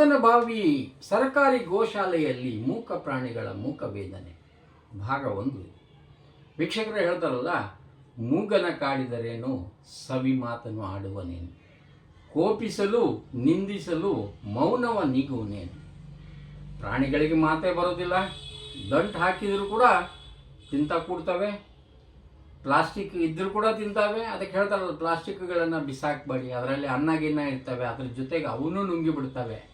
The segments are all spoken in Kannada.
ಮಾದನಬಾವಿ ಸರ್ಕಾರಿ ಗೋಶಾಲೆಯಲ್ಲಿ ಮೂಕ ಪ್ರಾಣಿಗಳ ಮೂಕ ವೇದನೆ ಭಾಗ ಒಂದು. ವೀಕ್ಷಕರು ಹೇಳ್ತಾರಲ್ಲ, ಮೂಗನ ಕಾಡಿದರೇನು ಸವಿ ಮಾತನ್ನು ಆಡುವನೇನು. ಕೋಪಿಸಲು, ನಿಂದಿಸಲು, ಮೌನವ ನೀಗುವನೇನು. ಪ್ರಾಣಿಗಳಿಗೆ ಮಾತೇ ಬರೋದಿಲ್ಲ ದಂಟು ಹಾಕಿದರೂ ಕೂಡ ತಿಂತ ಕೂಡ್ತವೆ. ಪ್ಲಾಸ್ಟಿಕ್ ಇದ್ರೂ ಕೂಡ ತಿಂತಾವೆ. ಅದಕ್ಕೆ ಹೇಳ್ತಾರಲ್ಲ, ಪ್ಲಾಸ್ಟಿಕ್ಗಳನ್ನು ಬಿಸಾಕಬೇಡಿ. ಅದರಲ್ಲಿ ಅನ್ನ, ಗಿನ್ನ ಇರ್ತವೆ. ಅದ್ರ ಜೊತೆಗೆ ಅವನು ನುಂಗಿ ಬಿಡ್ತವೆ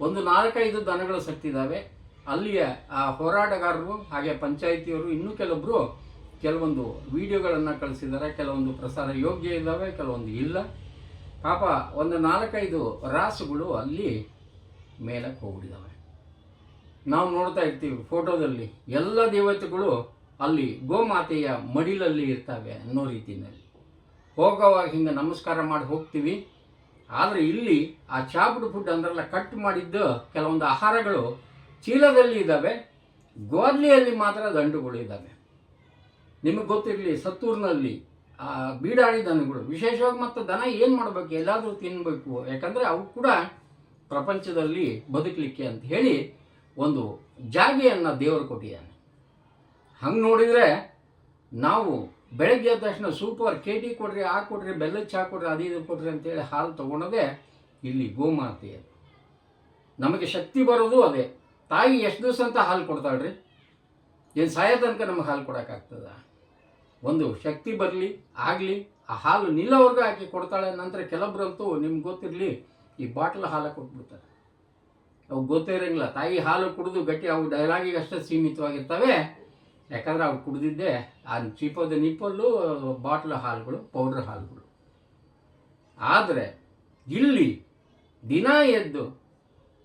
ಒಂದು ನಾಲ್ಕೈದು ದನಗಳು ಸತ್ತಿದ್ದಾವೆ ಅಲ್ಲಿಯ, ಆ, ಹೋರಾಟಗಾರರು ಹಾಗೆ ಪಂಚಾಯಿತಿಯವರು ಇನ್ನೂ ಕೆಲವೊಬ್ಬರು ಕೆಲವೊಂದು ವಿಡಿಯೋಗಳನ್ನು ಕಳಿಸಿದ್ದಾರೆ. ಕೆಲವೊಂದು ಪ್ರಸಾರ ಯೋಗ್ಯ ಇದ್ದಾವೆ ಕೆಲವೊಂದು ಇಲ್ಲ. ಪಾಪ ಒಂದು ನಾಲ್ಕೈದು ರಾಸುಗಳು ಅಲ್ಲಿ ಮೇಲಕ್ಕೆ ಹೋಗ್ಬಿಟ್ಟಿದ್ದಾವೆ ನಾವು ನೋಡ್ತಾ ಇರ್ತೀವಿ ಫೋಟೋದಲ್ಲಿ ಎಲ್ಲ ದೇವತೆಗಳು ಅಲ್ಲಿ ಗೋಮಾತೆಯ ಮಡಿಲಲ್ಲಿ ಇರ್ತವೆ ಅನ್ನೋ ರೀತಿಯಲ್ಲಿ. ಹೋಗೋವಾಗ ಹಿಂಗೆ ನಮಸ್ಕಾರ ಮಾಡಿ ಹೋಗ್ತೀವಿ. ಆದರೆ ಇಲ್ಲಿ ಆ ಚಾಪ್ಡ್ ಫುಡ್ ಅಂದ್ರೆಲ್ಲ ಕಟ್ ಮಾಡಿದ್ದು ಕೆಲವೊಂದು ಆಹಾರಗಳು ಚೀಲದಲ್ಲಿ ಇದ್ದಾವೆ, ಗೋದ್ಲಿಯಲ್ಲಿ ಮಾತ್ರ ದಂಡುಗಳು ಇದ್ದಾವೆ. ನಿಮಗೆ ಗೊತ್ತಿರಲಿ, ಸತ್ತೂರಿನಲ್ಲಿ, ಆ ಬೀಡಾಡಿ ದನಗಳು. ವಿಶೇಷವಾಗಿ ಮತ್ತು ದನ ಏನು ಮಾಡಬೇಕು? ಎಲ್ಲಾದರೂ ತಿನ್ನಬೇಕು ಯಾಕಂದರೆ ಅವು ಕೂಡ ಪ್ರಪಂಚದಲ್ಲಿ ಬದುಕಲಿಕ್ಕೆ ಅಂತ ಹೇಳಿ ಒಂದು ಜಾಗೆಯನ್ನು ದೇವರು ಕೊಟ್ಟಿದ್ದಾನೆ. ಹಂಗೆ ನೋಡಿದರೆ ನಾವು ಬೆಳಗ್ಗೆ ಎದ್ದ ತಕ್ಷಣ ಸೂಪರ್ ಕೆ ಟಿ ಕೊಡ್ರಿ, ಆ ಕೊಡ್ರಿ, ಬೆಲ್ಲದ ಚಹಾ ಕೊಡ್ರಿ, ಅದು ಇದು ಕೊಡ್ರಿ ಅಂತೇಳಿ ಹಾಲು ತೊಗೊಳೋದೇ ಇಲ್ಲಿ ಗೋಮಾತೆ ನಮಗೆ ಶಕ್ತಿ ಬರೋದು ಅದೇ. ತಾಯಿ ಎಷ್ಟು ದಿವಸ ಅಂತ ಹಾಲು ಕೊಡ್ತಾಳ್ರಿ? ಏನು ಸಾಯೋ ತನಕ ನಮಗೆ ಹಾಲು ಕೊಡೋಕ್ಕಾಗ್ತದ? ಒಂದು ಶಕ್ತಿ ಬರಲಿ, ಆಗಲಿ, ಆ ಹಾಲು ನಿಲ್ಲೋವರೆಗೂ ಹಾಕಿ ಕೊಡ್ತಾಳೆ, ನಂತರ ಕೆಲವೊಬ್ರಂತೂ ನಿಮ್ಗೆ ಗೊತ್ತಿರಲಿ, ಈ ಬಾಟ್ಲ್ ಹಾಲು ಕೊಟ್ಬಿಡ್ತಾರೆ. ಅವು ಗೊತ್ತೇ ಇರೋಂಗಿಲ್ಲ. ತಾಯಿ ಹಾಲು ಕುಡಿದು ಗಟ್ಟಿ, ಅವು ಡೈಲಾಗಿಗೆ ಅಷ್ಟೇ ಸೀಮಿತವಾಗಿರ್ತವೆ. ಯಾಕಂದ್ರೆ ಅವ್ರು ಕುಡಿದಿದ್ದೆ ಆ ಚೀಪದ ನಿಪ್ಪಲ್ಲು, ಬಾಟ್ಲ್ ಹಾಲುಗಳು, ಪೌಡ್ರ್ ಹಾಲುಗಳು. ಆದರೆ ಇಲ್ಲಿ ದಿನ ಎದ್ದು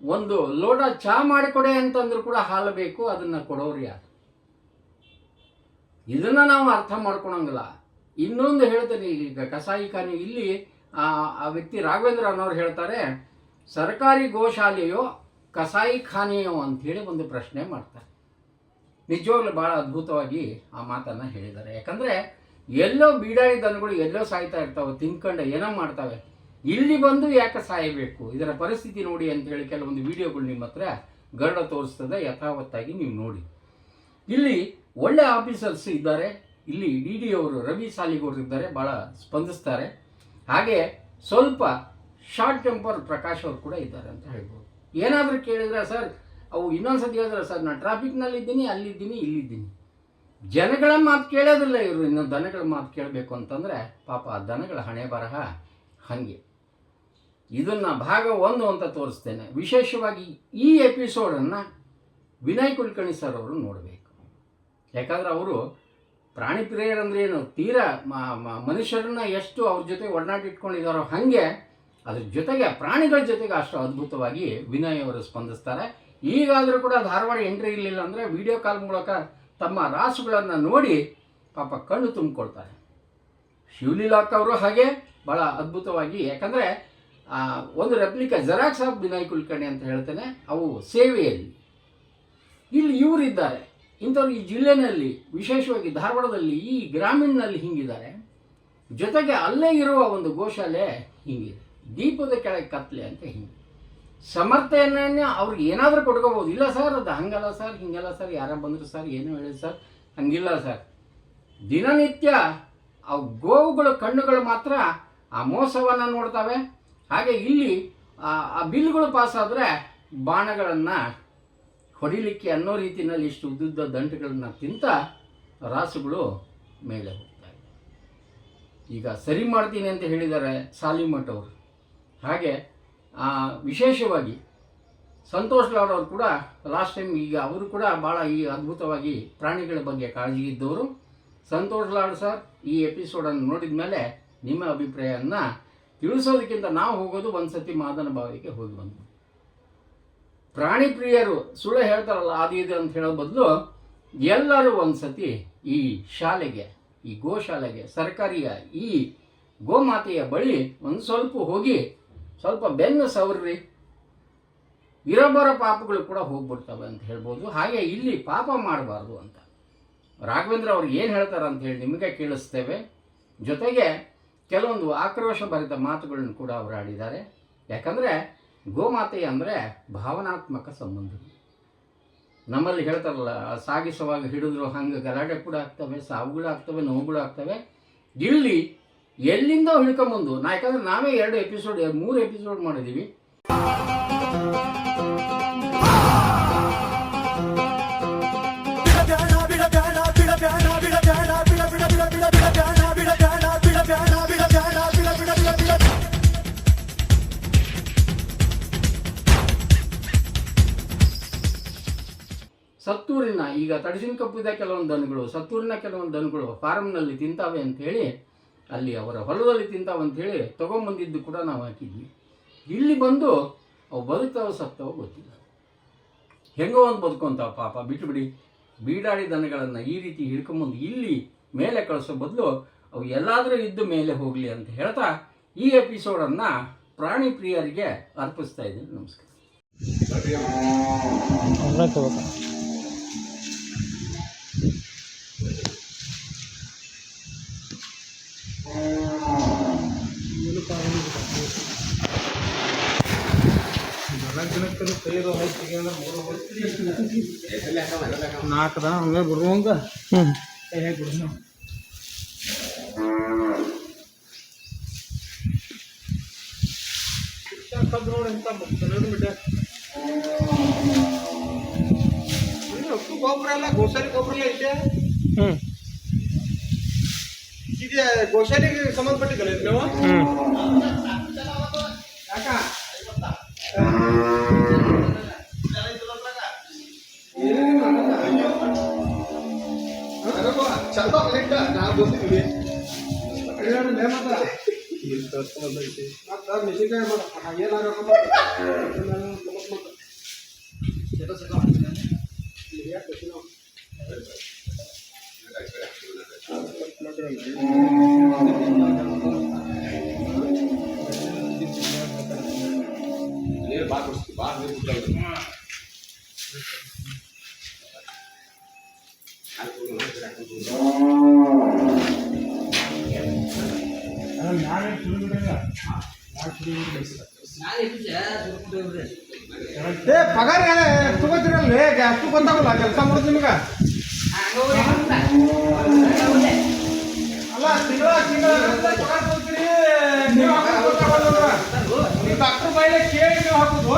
ಒಂದು ಲೋಟ ಚಹಾ ಮಾಡಿಕೊಡೆ ಅಂತಂದ್ರೂ ಕೂಡ ಹಾಲು ಬೇಕು, ಅದನ್ನು ಕೊಡೋರು ಯಾರು? ಇದನ್ನು ನಾವು ಅರ್ಥ ಮಾಡ್ಕೊಳಂಗಿಲ್ಲ. ಇನ್ನೊಂದು ಹೇಳ್ತೇನೆ, ಈಗ ಕಸಾಯಿ ಖಾನೆ ಇಲ್ಲಿ, ಆ ವ್ಯಕ್ತಿ ರಾಘವೇಂದ್ರ ಅನ್ನೋರು ಹೇಳ್ತಾರೆ, ಸರ್ಕಾರಿ ಗೋಶಾಲೆಯೋ ಕಸಾಯಿ ಖಾನೆಯೋ ಅಂಥೇಳಿ ಒಂದು ಪ್ರಶ್ನೆ ಮಾಡ್ತಾರೆ. ನಿಜವಾಗ್ಲೂ ಭಾಳ ಅದ್ಭುತವಾಗಿ ಆ ಮಾತನ್ನು ಹೇಳಿದ್ದಾರೆ. ಯಾಕಂದರೆ ಎಲ್ಲೋ ಬೀಡಾಡಿ ದನಗಳು ಎಲ್ಲೋ ಸಾಯ್ತಾ ಇರ್ತಾವೆ, ತಿನ್ಕೊಂಡು ಏನೋ ಮಾಡ್ತವೆ. ಇಲ್ಲಿ ಬಂದು ಯಾಕೆ ಸಾಯಬೇಕು? ಇದರ ಪರಿಸ್ಥಿತಿ ನೋಡಿ ಅಂತ ಹೇಳಿ ಕೆಲವೊಂದು ವಿಡಿಯೋಗಳು ನಿಮ್ಮ ಹತ್ರ ಗರಡ ತೋರಿಸ್ತದೆ, ಯಥಾವತ್ತಾಗಿ ನೀವು ನೋಡಿ. ಇಲ್ಲಿ ಒಳ್ಳೆ ಆಫೀಸರ್ಸ್ ಇದ್ದಾರೆ. ಇಲ್ಲಿ ಡಿ ಡಿ ಅವರು, ರವಿ ಸಾಲಿಗೌಡರು ಇದ್ದಾರೆ ಭಾಳ ಸ್ಪಂದಿಸ್ತಾರೆ. ಹಾಗೆ ಸ್ವಲ್ಪ ಶಾರ್ಟ್ ಟೆಂಪರ್ ಪ್ರಕಾಶ್ ಅವರು ಕೂಡ ಇದ್ದಾರೆ ಅಂತ ಹೇಳ್ಬೋದು. ಏನಾದರೂ ಕೇಳಿದ್ರೆ ಸರ್? ಅವು ಇನ್ನೊಂದ್ಸತಿ ಹೇಳಿದ್ರೆ, ಸರ್, ನಾನು ಟ್ರಾಫಿಕ್ನಲ್ಲಿ ಇದ್ದೀನಿ ಅಲ್ಲಿದ್ದೀನಿ, ಇಲ್ಲಿದ್ದೀನಿ. ಜನಗಳ ಮಾತು ಕೇಳೋದಿಲ್ಲ ಇವರು. ಇನ್ನು ದನಗಳ ಮಾತು ಕೇಳಬೇಕು ಅಂತಂದರೆ, ಪಾಪ ಆ ದನಗಳ ಹಣೆ ಬರಹ ಹಾಗೆ. ಇದನ್ನು ಭಾಗ ಒಂದು ಅಂತ ತೋರಿಸ್ತೇನೆ. ವಿಶೇಷವಾಗಿ ಈ ಎಪಿಸೋಡನ್ನು ವಿನಯ್ ಕುಲಕರ್ಣಿ ಸರ್ ಅವರು ನೋಡಬೇಕು. ಯಾಕಂದ್ರೆ ಅವರು ಪ್ರಾಣಿ ಪ್ರಿಯರಂದ್ರೆ ಏನು? ತೀರಾ ಮನುಷ್ಯರನ್ನ ಎಷ್ಟು ಅವ್ರ ಜೊತೆ ಒಡನಾಟ ಇಟ್ಕೊಂಡಿದ್ದಾರೋ ಹಾಗೆ ಅದ್ರ ಜೊತೆಗೆ ಪ್ರಾಣಿಗಳ ಜೊತೆಗೆ ಅಷ್ಟು ಅದ್ಭುತವಾಗಿ ವಿನಯ್ ಅವರು ಸ್ಪಂದಿಸ್ತಾರೆ. ಈಗಾದರೂ ಕೂಡ ಧಾರವಾಡ ಎಂಟ್ರಿ ಇರಲಿಲ್ಲ ಅಂದರೆ ವಿಡಿಯೋ ಕಾಲ್ ಮೂಲಕ ತಮ್ಮ ರಾಸುಗಳನ್ನು ನೋಡಿ ಪಾಪ ಕಣ್ಣು ತುಂಬಿಕೊಳ್ತಾರೆ. ಶಿವಲೀಲಾಕ್ ಅವರು ಹಾಗೆ ಭಾಳ ಅದ್ಭುತವಾಗಿ, ಯಾಕಂದರೆ ಒಂದು replica xerox of Vinay Kulkarni ಅಂತ ಹೇಳ್ತೇನೆ, ಅವು ಸೇವೆಯಲ್ಲಿ. ಇಲ್ಲಿ ಇವರಿದ್ದಾರೆ. ಇಂಥವ್ರು ಈ ಜಿಲ್ಲೆನಲ್ಲಿ, ವಿಶೇಷವಾಗಿ ಧಾರವಾಡದಲ್ಲಿ, ಈ ಗ್ರಾಮೀಣನಲ್ಲಿ ಹಿಂಗಿದ್ದಾರೆ. ಜೊತೆಗೆ ಅಲ್ಲೇ ಇರುವ ಒಂದು ಗೋಶಾಲೆ ಹಿಂಗಿದೆ. ದೀಪದ ಕೆಳಗೆ ಕತ್ಲೆ ಅಂತ ಹಿಂಗೆ ಸಮರ್ಥನೆಯನ್ನ ಅವ್ರಿಗೆ ಏನಾದರೂ ಕೊಡ್ಕೋಬೋದು ಇಲ್ಲ ಸರ್, ಅದು ಹಂಗಲ್ಲ ಸರ್, ಹಿಂಗಲ್ಲ ಸರ್ ಯಾರ ಬಂದರು ಸರ್, ಏನು ಹೇಳಿದ್ರು ಸರ್, ಹಂಗಿಲ್ಲ ಸರ್. ದಿನನಿತ್ಯ ಆ ಗೋವುಗಳ, ಕಣ್ಣುಗಳು ಮಾತ್ರ ಆ ಮೋಸವನ್ನು ನೋಡ್ತವೆ. ಹಾಗೆ ಇಲ್ಲಿ ಆ ಬಿಲ್ಗಳು ಪಾಸ್ ಆದರೆ ಬಾಣಗಳನ್ನು ಹೊಡಿಲಿಕ್ಕೆ ಅನ್ನೋ ರೀತಿಯಲ್ಲಿ ಇಷ್ಟು ಉದ್ದುದ್ದ ದಂಟುಗಳನ್ನು ತಿಂತ ರಾಸುಗಳು ಮೇಲೆ ಹೋಗ್ತಾ ಈಗ ಸರಿ ಮಾಡ್ತೀನಿ ಅಂತ ಹೇಳಿದ್ದಾರೆ ಸಾಲಿಮಠ್ ಅವರು ಹಾಗೆ ವಿಶೇಷವಾಗಿ ಸಂತೋಷ್ ಲಾಡ್ ಅವರು ಕೂಡ ಲಾಸ್ಟ್ ಟೈಮ್ ಈಗ ಅವರು ಕೂಡ ಭಾಳ ಈ ಅದ್ಭುತವಾಗಿ ಪ್ರಾಣಿಗಳ ಬಗ್ಗೆ ಕಾಳಜಿ ಇದ್ದವರು. ಸಂತೋಷ್ ಲಾಡ್ ಸರ್ ಈ ಎಪಿಸೋಡನ್ನು ನೋಡಿದ ಮೇಲೆ ನಿಮ್ಮ ಅಭಿಪ್ರಾಯವನ್ನು ತಿಳಿಸೋದಕ್ಕಿಂತ ನಾವು ಹೋಗೋದು ಒಂದು ಸತಿ ಮಾದನ ಬಾವಿಗೆ ಹೋಗಿ ಬಂದು ಪ್ರಾಣಿ ಪ್ರಿಯರು ಸುಳ್ಳು ಹೇಳ್ತಾರಲ್ಲ, ಅದು ಇದು ಅಂತ ಹೇಳೋ ಬದಲು ಎಲ್ಲರೂ ಒಂದು ಸತಿ ಈ ಶಾಲೆಗೆ, ಈ ಗೋಶಾಲೆಗೆ, ಸರ್ಕಾರಿಯ ಈ ಗೋಮಾತೆಯ ಬಳಿ ಒಂದು ಸ್ವಲ್ಪ ಹೋಗಿ ಸ್ವಲ್ಪ ಬೆನ್ನು ಸವರ್ರಿ. ಇರಬರ ಪಾಪಗಳು ಕೂಡ ಹೋಗ್ಬಿಡ್ತವೆ ಅಂತ ಹೇಳ್ಬೋದು. ಹಾಗೆ ಇಲ್ಲಿ ಪಾಪ ಮಾಡಬಾರ್ದು ಅಂತ. ರಾಘವೇಂದ್ರ ಅವ್ರು ಏನು ಹೇಳ್ತಾರೆ ಅಂತ ಹೇಳಿ ನಿಮಗೆ ಕೇಳಿಸ್ತೇವೆ. ಜೊತೆಗೆ ಕೆಲವೊಂದು ಆಕ್ರೋಶ ಭರಿತ ಮಾತುಗಳನ್ನು ಕೂಡ ಅವರು ಆಡಿದ್ದಾರೆ. ಯಾಕಂದರೆ ಗೋಮಾತೆ ಅಂದರೆ ಭಾವನಾತ್ಮಕ ಸಂಬಂಧ. ನಮ್ಮಲ್ಲಿ ಹೇಳ್ತಾರಲ್ಲ ಸಾಗಿಸುವಾಗ ಹಿಡಿದ್ರು ಹಂಗೆ ಗಲಾಟೆ ಕೂಡ ಆಗ್ತವೆ ಸಾವುಗಳು ಆಗ್ತವೆ ನೋವುಗಳು ಆಗ್ತವೆ ಇಲ್ಲಿ ಎಲ್ಲಿಂದ ಹಿಡ್ಕೊಂಬಂದು? ನಾ ಯಾಕಂದ್ರೆ ನಾವೇ ಎರಡು ಎಪಿಸೋಡ್ ಮೂರು ಎಪಿಸೋಡ್ ಮಾಡಿದ್ದೀವಿ ಸತ್ತೂರಿನ ಈಗ ತಡಸಿನ ಕಪ್ಪಿದ ಕೆಲವೊಂದು ದನಗಳು, ಸತ್ತೂರಿನ ಕೆಲವೊಂದು ದನಗಳು ಫಾರ್ಮ್ನಲ್ಲಿ ತಿಂತಾವೆ ಅಂತ ಹೇಳಿ ಅಲ್ಲಿ ಅವರ ಹೊಲದಲ್ಲಿ ತಿಂತಾವಂಥೇಳಿ ಅಂತ ಹೇಳಿ ತೊಗೊಂಬಂದಿದ್ದು ಕೂಡ ನಾವು ಹಾಕಿದ್ವಿ. ಇಲ್ಲಿ ಬಂದು ಅವು ಬದುಕ್ತಾವ ಸತ್ತವ ಗೊತ್ತಿಲ್ಲ. ಹೆಂಗೋ ಒಂದು ಬದುಕೊಂತಾವ ಪಾಪ. ಬಿಟ್ಟುಬಿಡಿ ಬೀಡಾಡಿ ದನಗಳನ್ನು ಈ ರೀತಿ ಹಿಡ್ಕೊಂಬಂದು ಇಲ್ಲಿ ಮೇಲೆ ಕಳಿಸೋ ಬದಲು ಅವು ಎಲ್ಲಾದರೂ ಇದ್ದು ಮೇಲೆ ಹೋಗಲಿ ಅಂತ ಹೇಳ್ತಾ ಈ ಎಪಿಸೋಡನ್ನು ಪ್ರಾಣಿ ಪ್ರಿಯರಿಗೆ ಅರ್ಪಿಸ್ತಾ ಇದ್ದೀನಿ. ನಮಸ್ಕಾರ. ನಾಲ್ಕದ ಹಂಗೆ ಬಿಡುವಂಗ ಕೈ ಹಾಕಿ ಬಿಡ್ನು ನೋಡಿ ಇಂಥ ಮಕ್ಕಳು ಬಿಟ್ಟ ಒಟ್ಟು ಗೊಬ್ಬರ ಎಲ್ಲ ಗೋಸಾಲಿ ಗೊಬ್ಬರ ಎಲ್ಲ ಐತೆ. ಇದೆ ಗೋಶಾಲಿಗೆ ಸಂಬಂಧಪಟ್ಟಿದ್ದಲ್ಲ ನೀವು? ಯಾಕ? ಚಂದ ನಾ ಬಂದಿದ್ವಿ ಮತ್ತ ಏ, ಪಗಾರ ತಗೋತಿರಲ್ಲ ಅಷ್ಟು ಬಂದಾವಲ್ಲ, ಕೆಲಸ ಮಾಡೋದು ನಿಮ್ಗ? ಅಲ್ಲ, ತಿಂಗಳ ತಿಂಗಳ ನೀವು ಗೊತ್ತಾಗಲ್ಲ ನೀವು ಡಾಕ್ಟರ್ ಬಾಯಿಲೆ ಕೇಳಿ ನೀವು ಹಾಕೋದು.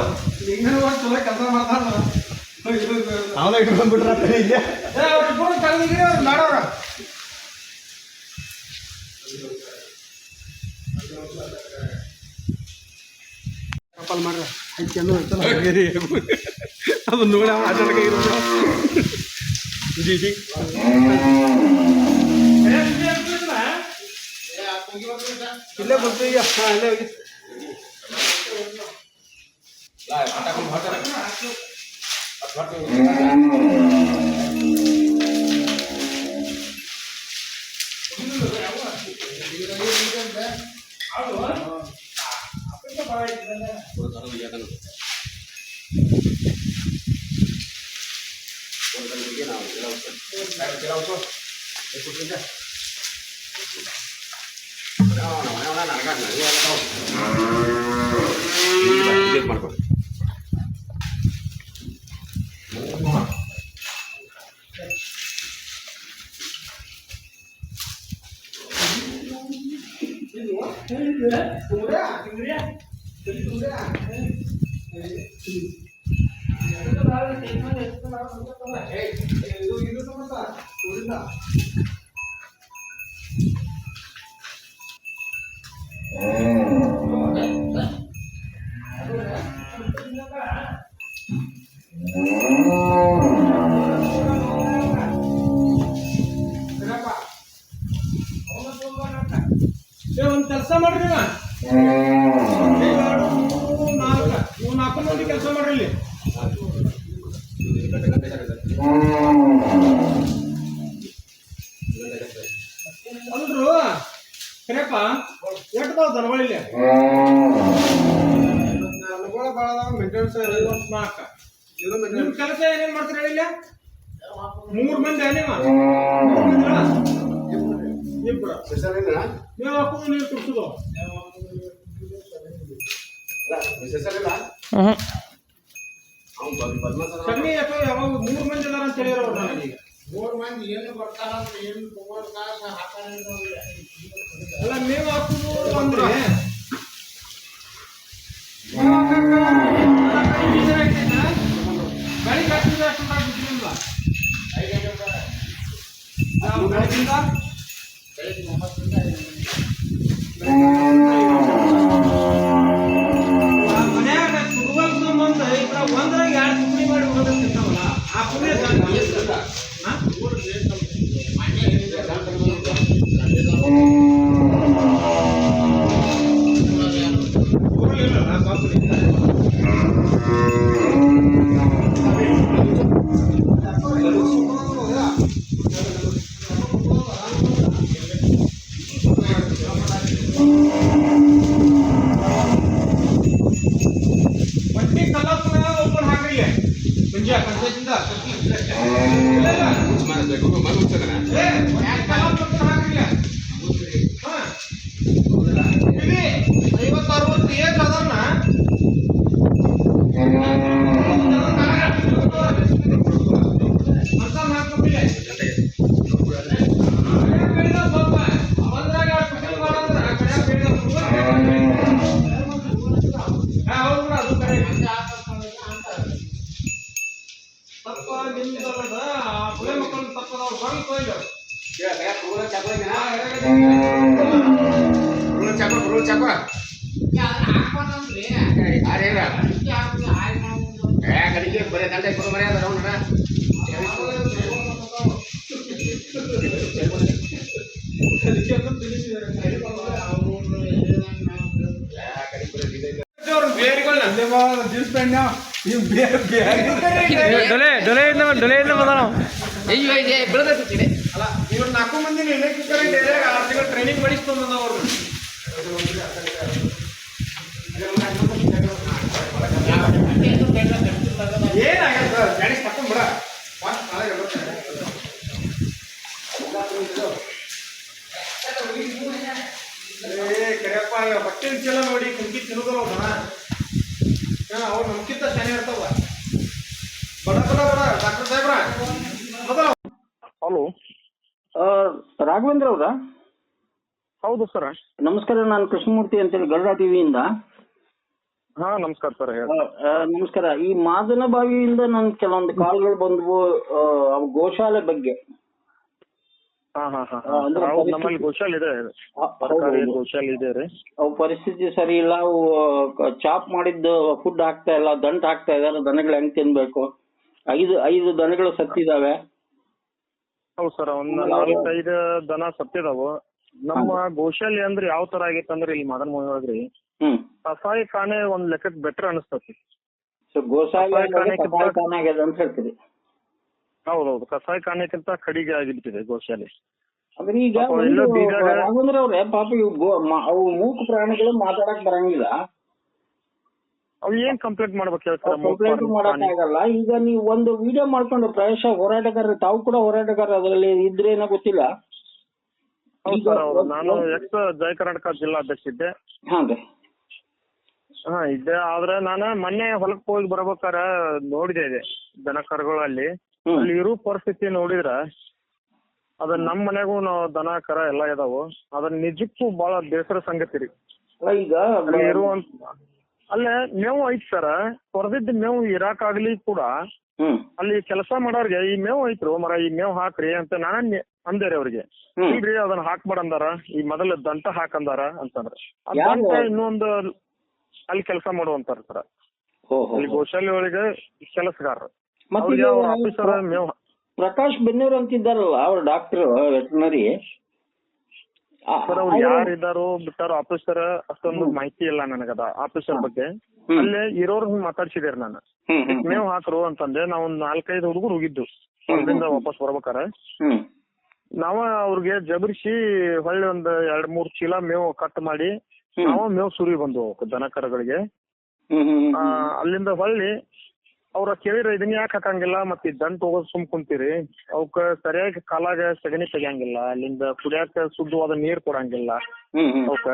ಹಿಂಗೆ ಚಲೋ ಕೆಲಸ ಮಾಡ್ತಾರ ಅವನ ಇಟ್ಕೊಂಡ್ಬಿಟ್ರ ಅವ್ರು ಮಾಡೋರ. ಕಪಲ್ ಮಾಡ್ರ. ಐದು ಅದು ನೋಡಿ ಜಿ ಜಿ ಇಲ್ಲೇ ಬರ್ತೀವಿ ಹಾಂ ಇಲ್ಲೇ ಹೋಗಿ. Ini. Oh. ಒಂದು ಕೆಲಸ ಮಾಡ್ರಿ ನಾಲ್ಕು. ಇವು ಮಂದಿ ಕೆಲಸ ಮಾಡ್ರಿ ಇಲ್ಲಿ. ಅಲ್ರು ಕರೆಯಪ್ಪ, ಎಷ್ಟು ಬಾಳ ದನಗಳಿಲ್ಲ ದನಗಳ ಮೆಂಟೆನೆನ್ಸ್ ಮೇಂಟೆನೆನ್ಸ್ ನಾಲ್ಕು ನಿಮ್ ಕೆಲಸ ಏನೇನ್ ಮಾಡ್ತೀರಿ ಹೇಳಿ ಮೂರ್ ಮಂದಿ ಅನೇಮ ಇಬ್ಬರ ನೀವು ಹಾಕೋದು ನೀವು ಕುಡ್ಸುದು ಕಮ್ಮಿ ಯಾಕೋ ಯಾವಾಗ ಮೂರು ಮಂದಿ ಅದಾರ ಅಂತ ಹೇಳಿರೋ ಅವ್ರು ನನಗೆ ಅಲ್ಲ ಮೇವು ಹಾಕುದು ಅಂದ್ರೆ ಮೇವು ಹಾಕಕ್ಕ ಬೀಜ ಹಾಕಿದ್ನ? ಬೆಳಿಗ್ಗೆ ಹಾಕಿದ್ರೆ ಅಷ್ಟು ಬಿಟ್ಟಿಲ್ಲ ಬೆಳಗಿಂದ ಆ ಮನ್ಯಾಗ ಕುಡುಗಲ್ ಇದ್ರ ಒಂದ್ರಾಗ ಎರಡು ಕುಡಿ ಮಾಡಿ ಹೋಗಿರ್ತಿರ್ತಾವಲ್ಲ ಆ ಕುಡಿ ಬಂದಾನ ಅಲ್ಲ, ಇವ್ರು ನಾಲ್ಕು ಮಂದಿ ಎಲೆಕ್ಟ್ರಿಕಲ್ ಡೈರೆಕ್ಟ್ ಆರು ತಿಂಗಳು ಟ್ರೈನಿಂಗ್ ಮಾಡಿಸ್ಕೊಂಡು ಬಂದವ ಅವ್ರು ಏನಾಗಲ್ಲ ಸರ್ ಗಾಡಿ ತಕೊಂಡ್ ಬಿಡ ಏ, ಕರೆಯಪ್ಪ, ಈಗ ಬಟ್ಟೆ ಚಲ ನೋಡಿ ಕುಂಕಿ ತಿನ್ನೋದಲ್ಲ ಅವ್ರು ನಮ್ಕಿಂತ ಶಾನೆ ಇರ್ತಾವ. ಬಡ ಬಡ ಬಡ, ಡಾಕ್ಟರ್ ಸಾಹೇಬ್ರ. ಹಲೋ. ರಾಘವೇಂದ್ರ ಅವರಾ? ಹೌದು ಸರ್. ನಮಸ್ಕಾರ ನಾನು ಕೃಷ್ಣಮೂರ್ತಿ ಅಂತೇಳಿ ಗರುಡ ಟಿವಿಯಿಂದ ಹಾ ನಮಸ್ಕಾರ ಸರ್ ನಮಸ್ಕಾರ. ಈ ಮಾದನ ಬಾವಿಯಿಂದ ನನ್ ಕೆಲವೊಂದು ಕಾಲ್ಗಳು ಬಂದವು ಗೋಶಾಲೆ ಬಗ್ಗೆ. ಹಾ ಹಾ ಹಾ ಆ, ಪರಿಸ್ಥಿತಿ- ನಮ್ಮಲ್ಲಿ ಗೋಶಾಲೆ ಇದೆ. ಸರ್ಕಾರಿ ಗೋಶಾಲೆ ಇದೆ ರೀ. ಅವು ಪರಿಸ್ಥಿತಿ ಸರಿ ಇಲ್ಲ ಅವು ಚಾಪ್ ಮಾಡಿದ್ದು ಫುಡ್ ಹಾಕ್ತಾ ಇಲ್ಲ ದಂಟ್ ಹಾಕ್ತಾ ಇದಾರೆ ದನಗಳು ಹೆಂಗ್ ತಿನ್ಬೇಕು? ಐದು ಐದು ದನಗಳು ಸತ್ತಿದಾವೆ ಹೌದು ಸರ್ ಒಂದ್ ನಾಲ್ಕೈದ್ ದನ ಸತ್ತಿದಾವು. ನಮ್ಮ ಗೋಶಾಲೆ ಅಂದ್ರೆ ಯಾವ ತರ ಆಗೈತೆ ಅಂದ್ರೆ ಇಲ್ಲಿ ಮದನ್ ಮೋಹನ್ ಒಳಗ್ರಿ ಕಸಾಯಿ ಖಾನೆ ಒಂದ್ ಲೆಕ್ಕಕ್ಕೆ ಬೆಟರ್ ಅನಿಸ್ತತಿ. ಸೊ ಗೋಶಾಲೆ ಖಾನೆ ಆಗ್ಯದ ಅಂತ ಹೇಳ್ತೀರಿ? ಹೌದೌದು ಕಸಾಯಿ ಖಾನೆಕ್ಕಿಂತ ಕಡಿಗೆ ಆಗಿಬಿಟ್ಟಿದೆ ಗೋಶಾಲೆ. ಅಂದ್ರೆ ಈಗ ರಾಘವೇಂದ್ರ ಅವ್ರೆ ಪಾಪ ಇವು ಅವು ಮೂಕ ಪ್ರಾಣಿಗಳು ಮಾತಾಡಕ್ ಬರಂಗಿಲ್ಲ. ಅವ್ ಏನ್ ಕಂಪ್ಲೇಂಟ್ ಮಾಡ್ಬೇಕು ಕಂಪ್ಲೇಂಟ್ ಮಾಡಕ್ ಆಗಲ್ಲ. ಈಗ ನೀವು ಒಂದು ವಿಡಿಯೋ ಮಾಡ್ಕೊಂಡು ಪ್ರವೇಶ ಹೋರಾಟಗಾರರು ತಾವು ಕೂಡ ಹೋರಾಟಗಾರ ಅದರಲ್ಲಿ ಇದ್ರೆ ಏನೋ ಗೊತ್ತಿಲ್ಲ. ಹೌದು ಸರ್ ನಾನು ಎಕ್ಸ್ ಜಯ ಕರ್ನಾಟಕ ಜಿಲ್ಲಾಧ್ಯಕ್ಷ ಇದ್ದೆ. ಹಾ ಇದ್ದೆ. ಆದ್ರೆ ನಾನು ಮೊನ್ನೆ ಹೊಲಕ್ ಹೋಗಿ ಬರ್ಬೇಕಾರ ನೋಡಿದೆ ಇದೆ. ದನ ಕರುಗಳು ಅಲ್ಲಿ ಇರೋ ಪರಿಸ್ಥಿತಿ ನೋಡಿದ್ರ ಅದ ನಮ್ ಮನೆಗೂ ನಾವು ದನ ಕರ ಎಲ್ಲಾ ಇದಾವು. ಅದನ್ನ ನಿಜಕ್ಕೂ ಬಹಳ ಬೇಸರ ಸಂಗತಿ ರೀ. ಈಗ ಇರುವಂತ ಅಲ್ಲೇ ಮೇವು ಐತ್ ಸರ್ ಹೊರದಿದ್ದ ಮೇವು ಇರಾಕಾಗ್ಲಿ ಕೂಡ ಅಲ್ಲಿ ಕೆಲಸ ಮಾಡೋರ್ಗೆ ಈ ಮೇವು ಐತ್ರು ಮರ ಈ ಮೇವು ಹಾಕ್ರಿ ಅಂತ ನಾನ್ ಅಂದೆ ರೀ ಅವ್ರಿಗೆ ಇಲ್ರಿ ಅದನ್ನ ಹಾಕ್ಬೇಡ ಅಂದಾರ ಈ ಮೊದಲ ದಂಟ ಹಾಕಂದಾರ ಅಂತಂದ್ರ? ದಂಟ ಇನ್ನೊಂದು ಅಲ್ಲಿ ಕೆಲಸ ಮಾಡುವಂತಾರ ಸರ್ ಅಲ್ಲಿ ಗೋಶಾಲೆ ಒಳಗೆ ಕೆಲಸಗಾರರು. ಅವ್ರ ಆಫೀಸರ್ ಮೇವ್ ಪ್ರಕಾಶ್ ಬೆನ್ನೂರ್ ಅಂತಿದ್ದಾರಲ್ಲ ಅವ್ರ ಡಾಕ್ಟರ್ ವೆಟರ್ನರಿ ಸರ್ ಅವ್ರು ಯಾರು ಇದಾರೋ ಬಿಟ್ಟಾರೋ ಆಫೀಸರ್ ಅಷ್ಟೊಂದು ಮಾಹಿತಿ ಇಲ್ಲ ನನಗದ ಆಫೀಸರ್ ಬಗ್ಗೆ. ಅಲ್ಲೇ ಇರೋರ್ ಮಾತಾಡ್ಸಿದೇರಿ ನಾನು. ನೀವ್ ಮೇವ್ ಹಾಕ್ರು ಅಂತಂದ್ರೆ ನಾವ್ ಒಂದ್ ನಾಲ್ಕೈದು ಹುಡುಗರು ಹೋಗಿದ್ದು. ಅಲ್ಲಿಂದ ವಾಪಸ್ ಬರ್ಬೇಕಾರ. ನಾವ ಅವ್ರಿಗೆ ಜಬರಿಸಿ ಹೊಳ್ಳಿ ಒಂದ್ ಎರಡ್ ಮೂರ್ ಚೀಲ ಮೇವು ಕಟ್ ಮಾಡಿ ನಾವು ಮೇವು ಸುರಿ ಬಂದು ದನ ಕರುಗಳಿಗೆ ಅಲ್ಲಿಂದ ಹೊಳ್ಳಿ ಅವ್ರ ಕೇಳಿರ ಇದನ್ನ ಯಾಕೆ ಹಾಕಂಗಿಲ್ಲ ಮತ್ತೆ ದಂಟ್ ಹೋಗೋದ್ ಸುಮ್ ಕುಂತೀರಿ. ಅವಕ್ಕ ಸರಿಯಾಗಿ ಕಾಲಾಗ ಸಗಣಿ ತೆಗಿಯಂಗಿಲ್ಲ ಅಲ್ಲಿಂದ ಕುಡಿಯಾಕ ಶುದ್ಧವಾದ ನೀರ್ ಕೊಡಂಗಿಲ್ಲ. ಅವಕ್ಕ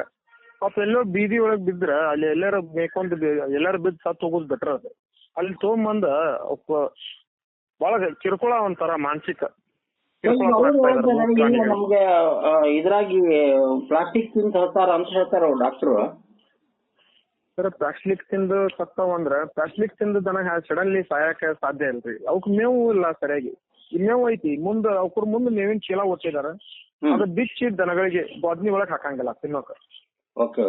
ಪಾಪ ಎಲ್ಲೋ ಬೀದಿ ಒಳಗ್ ಬಿದ್ರ ಅಲ್ಲಿ ಎಲ್ಲಾರ ಮೇಕೊಂಡ್ ಎಲ್ಲಾರು ಬಿದ್ದು ಸತ್ ಹೋಗೋದ್ ಬೆಟರ್ ಅದು. ಅಲ್ಲಿ ತೊಗೊಂಬಂದ ಅವಕ್ಕ ಬಾಳ ಕಿರ್ಕೊಳ ಒಂಥರ ಮಾನಸಿಕ. ನಮ್ಗೆ ಇದ್ರಾಗಿ ಪ್ಲಾಸ್ಟಿಕ್ ತಿಂತ ಹೇಳ್ತಾರ ಅಂತ ಹೇಳ್ತಾರ ಡಾಕ್ಟ್ರು. ಸರ್ ಪ್ಲಾಸ್ಟಿಕ್ ತಿಂದು ಸತ್ತಾವ ಅಂದ್ರ ಪ್ಲಾಸ್ಟಿಕ್ ತಿಂದು ದನ ಸಡನ್ಲಿ ಸಾಯಕ್ಕೆ ಸಾಧ್ಯ ಇಲ್ರಿ. ಅವಕ್ ಮೇವು ಇಲ್ಲ ಸರಿಯಾಗಿ. ಮೇವು ಐತಿ. ಮುಂದ ಅವ್ರ ಮುಂದ ಮೇವಿನ ಚೀಲ ಒಟ್ಟಿದಾರ ಹ್ಮ್. ಅದ ಬಿಚ್ಚಿ ದನಗಳಿಗೆ ಬದ್ನಿ ಒಳಗ್ ಹಾಕಂಗಿಲ್ಲ ತಿನ್ನೋಕ. ಓಕೆ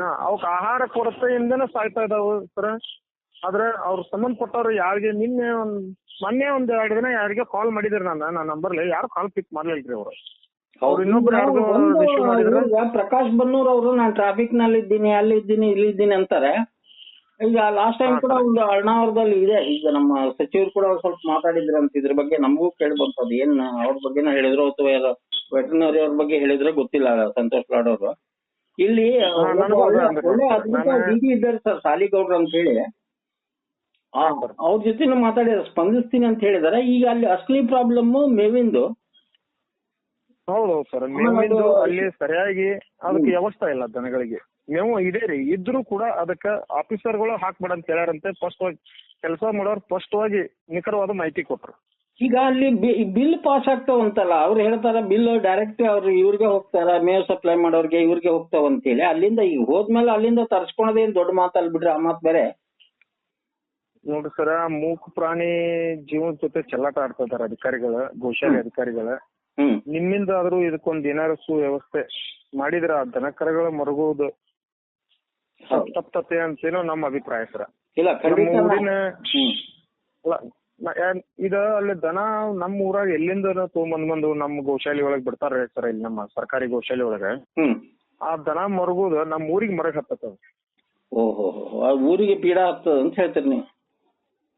ಹಾ ಅವಕ್ ಆಹಾರ ಕೊರತೆಯಿಂದನೇ ಸಾಯ್ತಾ ಇದಾವ ಸರ್. ಆದ್ರೆ ಅವ್ರ ಸಂಬಂಧಪಟ್ಟವ್ರು ಯಾರಿಗೆ ನಿನ್ನೆ ಒಂದ್ ಮೊನ್ನೆ ಒಂದ್ ಎರಡು ದಿನ ಯಾರಿಗೆ ಕಾಲ್ ಮಾಡಿದ್ರಿ ನಾನು ನನ್ನ ನಂಬರ್ಲಿ. ಯಾರು ಕಾಲ್ ಪಿಕ್ ಮಾಡ್ಲಿಲ್ರಿ ಅವ್ರು. ಪ್ರಕಾಶ್ ಬನ್ನೂರ್ ಅವರು ನಾನು ಟ್ರಾಫಿಕ್ನಲ್ಲಿ ಇದ್ದೀನಿ ಅಲ್ಲಿ ಇದ್ದೀನಿ ಇಲ್ಲಿ ಇದ್ದೀನಿ ಅಂತಾರೆ. ಈಗ ಲಾಸ್ಟ್ ಟೈಮ್ ಕೂಡ ಒಂದು ಅರ್ಣಾವರದಲ್ಲಿ ಇದೆ. ಈಗ ನಮ್ಮ ಸಚಿವರು ಕೂಡ ಅವರು ಸ್ವಲ್ಪ ಮಾತಾಡಿದ್ರು ಅಂತ ಇದ್ರ ಬಗ್ಗೆ ನಮಗೂ ಕೇಳಿ ಬಂತದ್ದು ಏನ್ ಅವ್ರ ಬಗ್ಗೆನ ಹೇಳಿದ್ರು ಅಥವಾ ವೆಟರ್ನರಿ ಅವ್ರ ಬಗ್ಗೆ ಹೇಳಿದ್ರೆ ಗೊತ್ತಿಲ್ಲ ಸಂತೋಷ್ ಲಾಡ್ ಅವರು. ಇಲ್ಲಿ ಇದ್ದಾರೆ ಸರ್ ಸಾಲಿಗೌಡ್ರು ಅಂತ ಹೇಳಿ. ಅವ್ರ ಜೊತೆ ಮಾತಾಡಿ ಸ್ಪಂದಿಸ್ತೀನಿ ಅಂತ ಹೇಳಿದಾರೆ. ಈಗ ಅಲ್ಲಿ ಅಸಲಿ ಪ್ರಾಬ್ಲಮ್ ಮೇವಿಂದು ಹೌದೌದು ಸರ್. ಮೇವಿಂದು ಅಲ್ಲಿ ಸರಿಯಾಗಿ ಅದಕ್ಕೆ ವ್ಯವಸ್ಥೆ ಇಲ್ಲ ದನಗಳಿಗೆ ಮೇವು ಇದೆ ರೀ. ಇದ್ರೂ ಕೂಡ ಅದಕ್ಕ ಆಫೀಸರ್ಗಳು ಹಾಕ್ಬೇಡ ಅಂತ ಹೇಳ್ಯಾರಂತೆ. ಸ್ಪಷ್ಟವಾಗಿ ಕೆಲಸ ಮಾಡೋರು ಸ್ಪಷ್ಟವಾಗಿ ನಿಖರವಾದ ಮಾಹಿತಿ ಕೊಟ್ರು. ಈಗ ಅಲ್ಲಿ ಬಿಲ್ ಪಾಸ್ ಆಗ್ತಾವಂತಲ್ಲ ಅವ್ರು ಹೇಳ್ತಾರ ಬಿಲ್ ಡೈರೆಕ್ಟ್ ಅವ್ರು ಇವ್ರಿಗೆ ಹೋಗ್ತಾರ ಮೇವ್ ಸಪ್ಲೈ ಮಾಡೋರ್ಗೆ ಇವ್ರಿಗೆ ಹೋಗ್ತಾವ ಅಂತೇಳಿ. ಅಲ್ಲಿಂದ ಈಗ ಹೋದ್ಮೇಲೆ ಅಲ್ಲಿಂದ ತರ್ಸ್ಕೊಳೋದೇನ್ ದೊಡ್ಡ ಮಾತಲ್ಲ ಬಿಡ್ರಿ ಆ ಮಾತ್ ಬೇರೆ. ನೋಡ್ರಿ ಸರ್ ಮೂಕ ಪ್ರಾಣಿ ಜೀವನ ಜೊತೆ ಚೆಲ್ಲಾಟ ಆಡ್ತಾ ಇದಾರೆ ಅಧಿಕಾರಿಗಳು ಗೋಶಾಲೆ ಅಧಿಕಾರಿಗಳು. ನಿಮ್ಮಿಂದ ಆದ್ರೂ ಇದಕ್ಕೊಂದ್ ಏನಾದ್ರು ಸುವ್ಯವಸ್ಥೆ ಮಾಡಿದ್ರ ಆ ದನಕರಗಳು ಮರಗುವುದು ಹೌದು. ಅಂತ ಅಂತೇನೋ ನಮ್ಮ ಅಭಿಪ್ರಾಯ ಸರ್. ಇಲ್ಲ ನಮ್ಮ ಊರಿನ ಅಲ್ಲ ನ- ಯಾ- ಇದ ಅಲ್ಲಿ ದನ ನಮ್ಮ ಊರಾಗ ಎಲ್ಲಿಂದ ತಗೊಂಡ್ ಬಂದು ನಮ್ಮ ಗೋಶಾಲಿ ಒಳಗ್ ಬಿಡ್ತಾರ ಸರ್ ಇಲ್ಲಿ ನಮ್ಮ ಸರ್ಕಾರಿ ಗೋಶಾಲಿ ಒಳಗ. ಹ್ಮ್. ಆ ದನ ಮರಗುದ ನಮ್ಮ ಊರಿಗೆ ಮರಗ್ ಹತ್ತದ ಓಹೋ ಆ ಊರಿಗೆ ಪೀಡಾ ಆಗ್ತದ ಅಂತ ಹೇಳ್ತೀರಿ ನೀವು.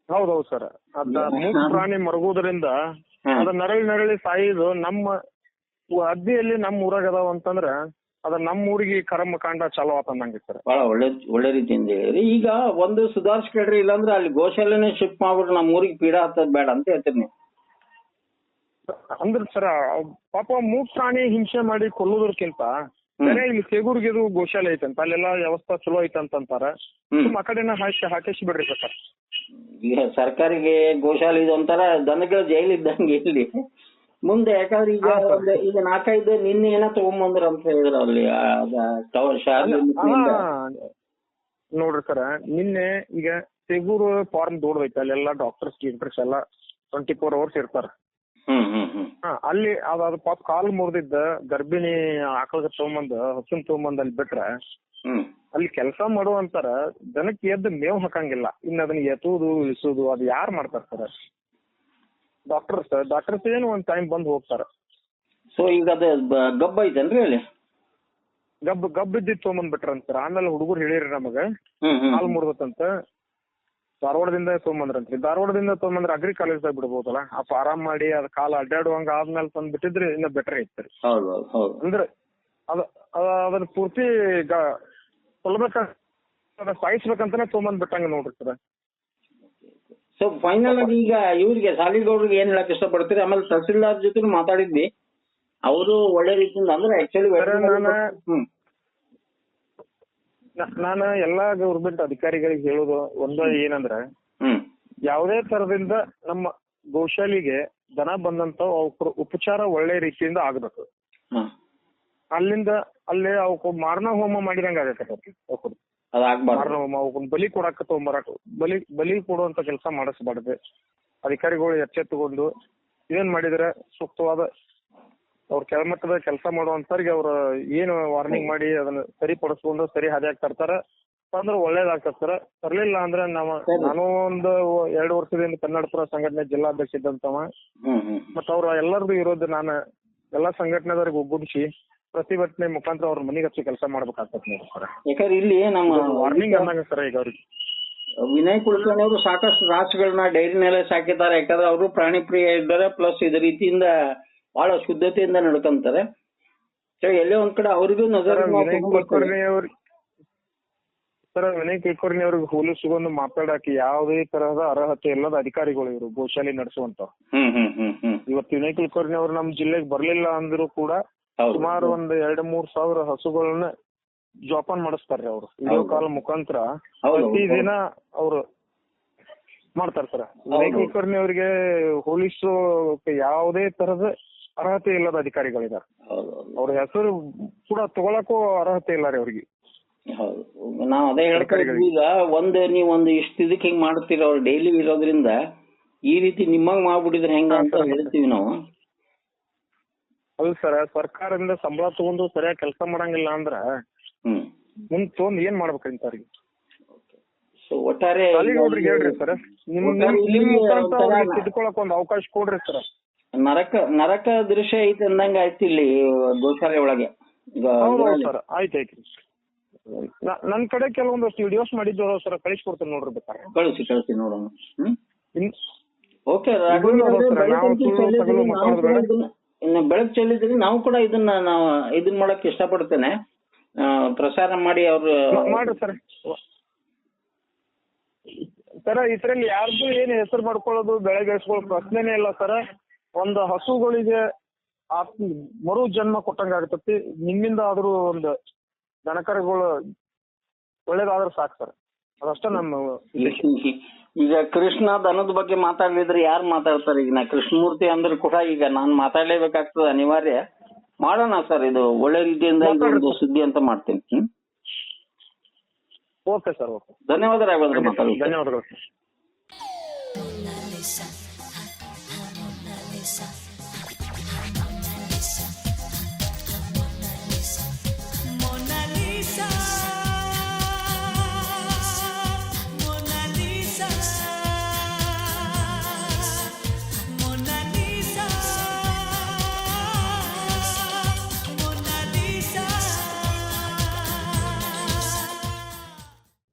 ಹೌದೌದು ಸರ್. ಅದ ಮೂಕ ಪ್ರಾಣಿ ಮರಗುವುದರಿಂದ ಹ್ಮ್. ಅದ ನರಳಿ ನರಳಿ ಸಾಯಿದು ನಮ್ಮ ಅದ್ದಿಯಲ್ಲಿ ನಮ್ಮ ಊರಾಗ ಅದಾವ ಅಂತಂದ್ರ ಅದ ನಮ್ಮ ಊರಿಗೆ ಕರ್ಮ ಕಾಂಡ ಚಾಲೋ ಆತಂದಂಗೆ ಸರ್. ಬಹಳ ಒಳ್ಳೆ ಒಳ್ಳೆ ರೀತಿಯಿಂದ ಹೇಳಿರಿ ಈಗ ಒಂದು ಸುಧಾರಿಸ್ಕೊಳ್ರಿ ಇಲ್ಲಾಂದ್ರೆ ಅಲ್ಲಿ ಗೋಶಾಲೆನೆ ಶಿಫ್ಟ್ ಮಾಡ್ಬಿಟ್ರೆ ನಮ್ಮ ಊರಿಗೆ ಪೀಡಾ ಹತ್ತದ್ ಬೇಡ ಅಂತ ಹೇಳ್ತೀನಿ ನೀವು. ಅಂದ್ರ ಸರ ಪಾಪ ಮೂಕ್ ಪ್ರಾಣಿ ಹಿಂಸೆ ಮಾಡಿ ಕೊಲ್ಲೋದಕ್ಕಿಂತ. ಬೇರೆ ಇಲ್ಲಿ ಸೇಗೂರ್ಗಿದು ಗೋಶಾಲೆ ಐತಂತ ಅಲ್ಲೆಲ್ಲ ವ್ಯವಸ್ಥೆ ಚಲೋ ಐತೆ ಅಂತಾರ ಸುಮ್ ಆ ಕಡೆನ ಹಾಕಿ ಹಾಕಿಸಿ ಬಿಡ್ರಿ ಸರ್ ಸರ್ಕಾರಿಗೆ ಗೋಶಾಲೆ ಇದು ಒಂಥರ ದನಗಳ ಜೈಲ್ ಇದ್ದಂಗೆ ಇಲ್ಲಿ. ಮುಂದೆ ಯಾಕಂದ್ರೆ ಈಗ ಒಂದು ಈಗ ನಾಲ್ಕೈದು ನಿನ್ನೆ ಏನೋ ತಗೊಂಬಂದ್ರ ಅಂತ ಹೇಳಿದ್ರ ಅಲ್ಲಿ ನೋಡ್ರಿ ಸರ ನಿನ್ನೆ ಈಗ ಸೇಗೂರು ಫಾರ್ಮ್ ದೊಡ್ಡದೈತೆ ಅಲ್ಲೆಲ್ಲ ಡಾಕ್ಟರ್ಸ್ ಗೀಕ್ಟರ್ಸ್ ಎಲ್ಲ ಟ್ವೆಂಟಿ ಫೋರ್ ಅವರ್ಸ್ ಇರ್ತಾರ. ಅಲ್ಲಿ ಅದ ಪಾಪ ಕಾಲ್ ಮುರಿದಿದ್ದ ಗರ್ಭಿಣಿ ಆಕಳಗ ತಗೊಂಬಂದ್ ಹಸುನ್ ತಗೊಂಬಂದ್ ಅಲ್ಲಿ ಬಿಟ್ರೆ ಅಲ್ಲಿ ಕೆಲಸ ಮಾಡುವಂತಾರ ದನಕ್ಕೆ ಎದ್ದು ಮೇವ್ ಹಾಕಂಗಿಲ್ಲ. ಇನ್ನ ಅದನ್ನ ಎತ್ತುವುದು ಇಳಿಸೋದು ಅದು ಯಾರು ಮಾಡ್ತಾರ ಸರ್? ಡಾಕ್ಟರ್ಸ್ ಡಾಕ್ಟರ್ಸ್ ಏನು ಒಂದ್ ಟೈಮ್ ಬಂದ್ ಹೋಗ್ತಾರ. ಸೊ ಈಗ ಅದ ಗಬ್ಬ ಐತೇನ್ರಿ ಅಲ್ಲಿ? ಗಬ್ ಗಬ್ ಇದ್ದಿದ್ ಬಿಟ್ರಂತಾರ ಬಿಟ್ರಂತ ಸರ್. ಆಮೇಲೆ ಹುಡುಗರು ಹೇಳಿರಿ ನಮಗ ಕಾಲ್ ಮುರಿದತ್ತಂತ. ಧಾರವಾಡದಿಂದ ತೊಗೊಂಬಂದ್ರಂತ್ರಿ ಧಾರವಾಡದಿಂದ ತೊಗೊಂಬಂದ್ರ ಅಗ್ರಿ ಕಾಲೇಜ್ದಾಗ ಬಿಡ್ಬೋದಲ್ಲ? ಆ ಫಾರಂ ಮಾಡಿ ಅದ್ ಕಾಲ ಅಡ್ಡಾಡುವಂಗ ಆದ್ಮೇಲೆ ತಂದ್ ಬಿಟ್ಟಿದ್ರೆ ಇನ್ನ ಬೆಟರ್ ಐತ್ರಿ ಹೌದು ಹೌದು ಹೌದು. ಅಂದ್ರೆ ಅದ ಅದ- ಅದನ್ನ ಪೂರ್ತಿ ಗ- ಕೊಲ್ಬೇಕ ಅದ ಸಾಯಿಸ್ಬೇಕಂತಾನೆ ತೊಗೊಂಬಂದ್ ಬಿಟ್ಟಂಗ ನೋಡ್ರಿ ಸರ್. ಸೊ ಫೈನಲ್ ಆಗಿ ಈಗ ಇವ್ರಿಗೆ ಸಾಲಿಗೌಡ್ರಿಗೆ ಏನ್ ಹೇಳಕ್ ಇಷ್ಟಪಡ್ತೀರಿ? ಆಮೇಲೆ ತಹಸೀಲ್ದಾರ್ ಜೊತೆ ಮಾತಾಡಿದ್ವಿ. ಅವರು ಒಳ್ಳೆ ರೀತಿಯಿಂದ ಅಂದ್ರೆ ಆಕ್ಚುಲಿ ಸರ್, ನಾನು- ಹ್ಮ್. ನಾನು ಎಲ್ಲಾ ಗೌರ್ಮೆಂಟ್ ಅಧಿಕಾರಿಗಳಿಗೆ ಹೇಳೋದು ಒಂದ ಏನಂದ್ರ ಹ್ಮ್. ಯಾವುದೇ ತರದಿಂದ ನಮ್ಮ ಗೋಶಾಲಿಗೆ ದನ ಬಂದಂತ ಅವ್ರ ಉಪಚಾರ ಒಳ್ಳೆ ರೀತಿಯಿಂದ ಆಗ್ಬೇಕು. ಹಾ. ಅಲ್ಲಿಂದ ಅಲ್ಲಿ ಅವಕ್ಕೆ ಮಾರಣ ಹೋಮ ಮಾಡಿದಂಗ ಆಗತ್ತೆ ಮಾರಣ ಹೋಮ ಬಲಿ ಕೊಡಾಕ ತಗೊಂಬರಾಕ ಬಲಿ ಬಲಿ ಕೊಡುವಂತ ಕೆಲಸ ಮಾಡಿಸ್ಬಾರ್ದು. ಅಧಿಕಾರಿಗಳು ಎಚ್ಚೆತ್ತುಕೊಂಡು ಏನ್ ಮಾಡಿದ್ರೆ ಸೂಕ್ತವಾದ ಅವ್ರ ಕೆಳಮಟ್ಟದ ಕೆಲಸ ಮಾಡುವಂತವ್ರಿಗೆ ಅವ್ರ ಏನು ವಾರ್ನಿಂಗ್ ಮಾಡಿ ಅದನ್ನ ಸರಿಪಡಿಸ್ಕೊಂಡು ಸರಿ ಹಾದಿಯಾಗಿ ತರ್ತಾರ. ಅಂದ್ರೆ ಒಳ್ಳೇದಾಗ್ತದ ಸರ್. ತರ್ಲಿಲ್ಲ ಅಂದ್ರೆ ನಾವು ಸರಿ. ನಾನು ಒಂದು ಎರಡು ವರ್ಷದಿಂದ ಕನ್ನಡಪುರ ಸಂಘಟನೆ ಜಿಲ್ಲಾಧ್ಯಕ್ಷ ಇದ್ದಂತವ. ಮತ್ತ ಅವ್ರ ಎಲ್ಲರದು ಇರೋದು ನಾನು ಎಲ್ಲಾ ಸಂಘಟನೆದವ್ರಿಗೆ ಒಗ್ಗೂಡಿಸಿ ಪ್ರತಿಭಟನೆ ಮುಖಾಂತರ ಅವ್ರ ಮನೆಗೆ ಹಚ್ಚಿ ಕೆಲಸ ಮಾಡ್ಬೇಕಾಗ್ತದೆ ನೋಡಿ ಸರ್. ಯಾಕಂದ್ರೆ ಇಲ್ಲಿ ನಮ್ಮ ವಾರ್ನಿಂಗ್ ಅನ್ನಂಗ ಸರ್ ಈಗ ಅವ್ರಿಗೆ. ವಿನಯ್ ಕುಲಕರ್ಣಿ ಅವರು ಸಾಕಷ್ಟು ರಾಸುಗಳನ್ನ ಡೈರಿನಲ್ಲೇ ಸಾಕಿದ್ದಾರೆ. ಯಾಕಂದ್ರೆ ಅವರು ಪ್ರಾಣಿ ಪ್ರಿಯ ಇದ್ದಾರೆ ಪ್ಲಸ್ ಇದ ರೀತಿಯಿಂದ ಬಹಳ ಶುದ್ಧತೆಯಿಂದ ನಡ್ಕೊಂತಾರೆ. ಎಲ್ಲೇ ಒಂದ್ ಕಡೆ ಅವ್ರಿಗೂ ನಜರ್ ಸರ್ ವಿನಯ್ ಕುಲಕರ್ಣಿ ಅವ್ರಿಗೆ ಹೋಲಿಸಿಕೊಂಡು ಮಾತಾಡಕ್ಕೆ ಯಾವುದೇ ತರಹದ ಅರ್ಹತೆ ಇಲ್ಲದ ಅಧಿಕಾರಿಗಳು ಇವರು ಗೋಶಾಲೆ ನಡೆಸುವಂತ ಇವತ್ತು ವಿನಯ್ ಕುಲಕರ್ಣಿ ಅವರು ನಮ್ಮ ಜಿಲ್ಲೆಗೆ ಬರ್ಲಿಲ್ಲ ಅಂದ್ರೂ ಕೂಡ ಸುಮಾರು ಒಂದ್ ಎರಡ್ ಮೂರ್ ಸಾವಿರ ಹಸುಗಳನ್ನ ಜೋಪಾನ್ ಮಾಡಿಸ್ತಾರ್ರಿ ಅವ್ರು. ವಿಡಿಯೋ. ಕಾಲ್ ಮುಖಾಂತರ. ದಿನ ಅವರು ಮಾಡ್ತಾರ ಸರ್. ವಿನಯ್ ಕುಲ್ಕರ್ಣಿ ಕುಲಕರ್ಣಿ ಅವರಿಗೆ ಹೋಲಿಸೋ ಯಾವುದೇ ತರದ ಅರ್ಹತೆ ಇಲ್ಲದ ಅಧಿಕಾರಿಗಳಿದ್ದಾರೆ. ಹೌದು ಹೌದು ಅವ್ರ ಹೆಸರು ಕೂಡ ತಗೊಳಕ್ಕೂ ಅರ್ಹತೆ ಇಲ್ಲ ರೀ ಅವ್ರಿಗೆ. ಹೌದು. ನಾವ್ ಅದೇ ಹೇಳ್ತಾ ಇದ್ವಿ ಅಧಿಕಾರಿಗಳಿಗೆ. ಈಗ ಒಂದ್ ನೀವ್ ಒಂದು ಇಷ್ಟ ಇದಕ್ಕೆ ಹಿಂಗ್ ಮಾಡ್ತೀರ ಅವ್ರು ಡೈಲಿ ಇರೋದ್ರಿಂದ ಈ ರೀತಿ ನಿಮ್ಮಂಗ್ ಮಾಡ್ಬಿಟ್ಟಿದ್ರೆ ಹೆಂಗ ಅಂತ ಹೇಳ್ತೀವಿ ನಾವು. ಅಲ್ಲ ಸರ್ ಸರ್ಕಾರದಿಂದ ಸಂಬಳ ತಗೊಂಡು ಸರಿಯಾಗಿ ಕೆಲಸ ಮಾಡಂಗಿಲ್ಲ ಅಂದ್ರ ಮುಂದ್ ತಗೊಂಡ್ ಏನ್ ಮಾಡ್ಬೇಕಂತ ಅವ್ರಿಗೆ? ಒಟ್ಟಾರೆ ಹೇಳ್ರಿ ಸರ್. ನಿಮ್ ತಿದ್ಕೊಳಕ್ ಒಂದ್ ಅವಕಾಶ ಕೊಡ್ರಿ ಸರ್. ನರಕ ನರಕ ದೃಶ್ಯ ಐತೆ ಅಂದಂಗ ಆಯ್ತು ಇಲ್ಲಿ ಗೋಶಾಲೆ ಒಳಗೆ. ಈಗ ಹೌದು ಊರಲ್ಲಿ. ಸರ್ ಆಯ್ತು ಕಡೆ ಕೆಲವೊಂದಷ್ಟು ವಿಡಿಯೋಸ್ ಮಾಡಿದ್ದು ಸರ್ ಕಳಿಸ್ಕೊಡ್ತೀನಿ ನೋಡ್ರಿ ಕಳಿಸಿ ಕಳಿಸಿ ನೋಡೋಣ. ಹ್ಮ್? ಇನ್- ಓಕೆ ನಾವು ಸುಳ್ಳು ತಗಲು ಮಾತಾಡೋದು ಬೇಡ. ಇನ್ನು ಬೆಳಕು ಚೆಲ್ಲಿದ್ರಿ ನಾವು ಕೂಡ ಇದನ್ನ ನಾವು ಇದನ್ನ ಮಾಡಕ್ ಇಷ್ಟಪಡ್ತೇನೆ. ಆ, ಪ್ರಸಾರ ಮಾಡಿ ಅವ್ರು ಮ- ಮಾಡ್ರಿ ಸರ್. ಸರ ಇದ್ರಲ್ಲಿ ಯಾರ್ದು ಏನ್ ಹೆಸರು ಮಾಡ್ಕೊಳ್ಳೋದು ಬೆಳೆ ಬೆಳೆಸ್ಕೊಳ್ಳೋ ಪ್ರಶ್ನೆನೇ ಇಲ್ಲ ಸರ. ಒಂದು ಹಸುಗಳಿಗೆ ಆತ್ಮ ಮರು ಜನ್ಮ ಕೊಟ್ಟಂಗ ಆಗ್ತತಿ. ನಿಮ್ಮಿಂದ ಆದ್ರೂ ಒಂದು ದನಕರುಗಳು ಒಳ್ಳೇದಾದ್ರೂ ಸಾಕ್ತಾರೆ ಸರ್. ಅದಷ್ಟ ನಮ್ಮ. ಈಗ ಕೃಷ್ಣ ದನದ ಬಗ್ಗೆ ಮಾತಾಡ್ಲಿದ್ರೆ ಯಾರು ಮಾತಾಡ್ತಾರೆ? ಈಗ ನಾ ಕೃಷ್ಣಮೂರ್ತಿ ಅಂದ್ರೆ ಕೂಡ ಈಗ ನಾನು ಮಾತಾಡ್ಲೇಬೇಕಾಗ್ತದೆ ಅನಿವಾರ್ಯ. ಮಾಡೋಣ ಸರ್ ಇದು ಒಳ್ಳೆ ರೀತಿಯಿಂದ ಒಂದು ಸುದ್ದಿ ಅಂತ ಮಾಡ್ತೀನಿ. ಹ್ಮ್? Okay sir okay. ಧನ್ಯವಾದ ರಾಘವೇಂದ್ರ ಮಾತಾಡಿ ಧನ್ಯವಾದಗಳು.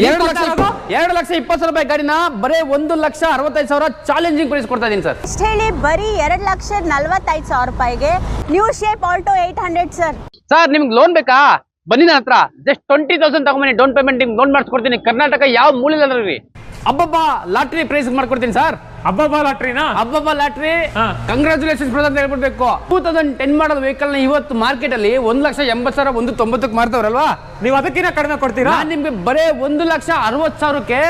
ಎರಡು ಲಕ್ಷ ಎರಡು ಲಕ್ಷ ಇಪ್ಪತ್ತು ಸಾವಿರ ರೂಪಾಯಿ ಗಾಡಿನ ಬರೀ ಒಂದು ಲಕ್ಷ ಅರವತ್ತೈದು ಸಾವಿರ ಚಾಲೆಂಜಿಂಗ್ ಪ್ರೈಸ್ ಕೊಡ್ತಾ ಇದೀನಿ ಸರ್. ಅಷ್ಟು ಹೇಳಿ ಬರೀ ಎರಡು ಲಕ್ಷ ನಲ್ವತ್ತೈದು ಸಾವಿರ ರೂಪಾಯಿಗೆ new shape Alto eight hundred sir sir ನಿಮ್ಗೆ ಲೋನ್ ಬೇಕಾ? ಬನ್ನಿ ನನ್ನ ಹತ್ರ ಜಸ್ಟ್ ಟ್ವೆಂಟಿ ತೌಸಂಡ್ ತಗೊಂಬನ್ನಿ ಡೌನ್ ಪೇಮೆಂಟ್ ನಿಮ್ಗೆ ಲೋನ್ ಮಾಡಿಸ್ಕೊಡ್ತೀನಿ. ಕರ್ನಾಟಕ ಯಾವ ಮೂಲೆಯಲ್ಲಿ ಅಬ್ಬಬ್ಬ ಲಾಟ್ರಿ ಪ್ರೈಸ್ ಮಾಡ್ಕೊಡ್ತೀನಿ ಸರ್. ಅಬ್ಬಬ್ಬ ಲಾಟ್ರಿನಾ? ಅಬ್ಬಬ್ಬ ಲಾಟ್ರಿ. ಹಾ. ಕಂಗ್ರಾಚುಲೇಷನ್ ಬ್ರದರ್ ಅಂತ ಹೇಳ್ಬಿಡ್ಬೇಕು. ಟೂ ತೌಸಂಡ್ ಟೆನ್ ಮಾಡಲ್ ವೆಹಿಕಲ್ನ ಇವತ್ತು ಮಾರ್ಕೆಟ್ ಅಲ್ಲಿ ಒಂದ್ ಲಕ್ಷ ಎಂಬತ್ತು ಸಾವಿರ ಒಂದು ತೊಂಬತ್ತಕ್ಕೆ ಮಾರ್ತವ್ರಲ್ವಾ? ನೀವು ಅದಕ್ಕಿಂತ ಕಡಿಮೆ ಕೊಡ್ತೀರಾ? ನಾನ್ ನಿಮ್ಗೆ ಬರೇ ಒಂದು ಲಕ್ಷ ಅರವತ್ತು ಸಾವಿರಕ್ಕೆ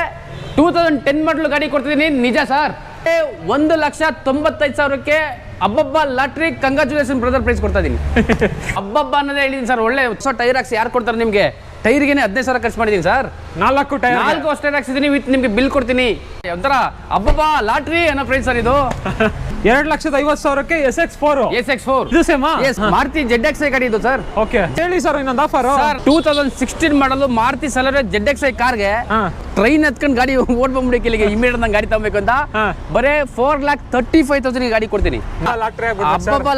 ಟೂ ತೌಸಂಡ್ ಟೆನ್ ಮಾಡಲ್ ಗಾಡಿ ಕೊಡ್ತಿದ್ದೀನಿ. ನಿಜ ಸರ್. ಒಂದು ಲಕ್ಷ ತೊಂಬತ್ತೈದು ಸಾವಿರಕ್ಕೆ ಅಬ್ಬಬ್ಬ ಲಾಟ್ರಿ ಕಂಗ್ರಾಚುಲೇಷನ್ ಬ್ರದರ್ ಪ್ರೈಸ್ ಕೊಡ್ತಾ ಇದೀನಿ. ಅಬ್ಬಬ್ಬ ಅನ್ನೋದೇ ಹೇಳಿದೀನಿ ಸರ್ ಒಳ್ಳೆ ಹೊಸ ಟೈರ್ ಹಾಕ್ಸಿ ಯಾರು ಕೊಡ್ತಾರೆ ನಿಮ್ಗೆ? ಟೈರ್ಗೆ ಹದಿನೈದು ಸಾವಿರ ಖರ್ಚು ಮಾಡಿದೀನಿ ಸರ್. ನಾಲ್ಕು ಟೈರ್ ನಾಲ್ಕು ಅಷ್ಟೇ ಹಾಕ್ಸಿದೀನಿ ವಿತ್ ನಿಮ್ಗೆ ಬಿಲ್ ಕೊಡ್ತೀನಿ. ಒಂಥರ ಅಬ್ಬಬ್ಬಾ ಲಾಟ್ರಿ ಅನ್ನೋ ಫ್ರೆಂಡ್ ಸರ್ ಇದು. ಎರಡ್ ಲಕ್ಷದ ಐವತ್ ಸಾವಿರಕ್ಕೆ S X four S X four ಇದು ಸೇಮಾ ಮಾರುತಿ ಜೆಡ್ ಎಕ್ಸ್ ಐ ಗಾಡಿ ಇದು ಸರ್. ಓಕೆ ಹೇಳಿ ಸರ್ ಇನ್ನೊಂದು offer sir two thousand sixteen ಮಾಡಲು ಮಾರುತಿ ಸಲರೆ ಜೆಡ್ ಎಕ್ಸ್ ಐ ಕಾರ್ಗೆ. ಟ್ರೈನ್ ಹತ್ಕೊಂಡು ಗಾಡಿ ಓಡ್ ಬಂದ್ಬಿಡಿ ಇಲ್ಲಿಗೆ ಇಮಿಡಿಯೇಟ್ ನಂಗೆ ಗಾಡಿ ತಗೋಬೇಕು ಅಂತ. ಬರೇ four lakh thirty five thousand ಗಾಡಿ ಕೊಡ್ತೀನಿ.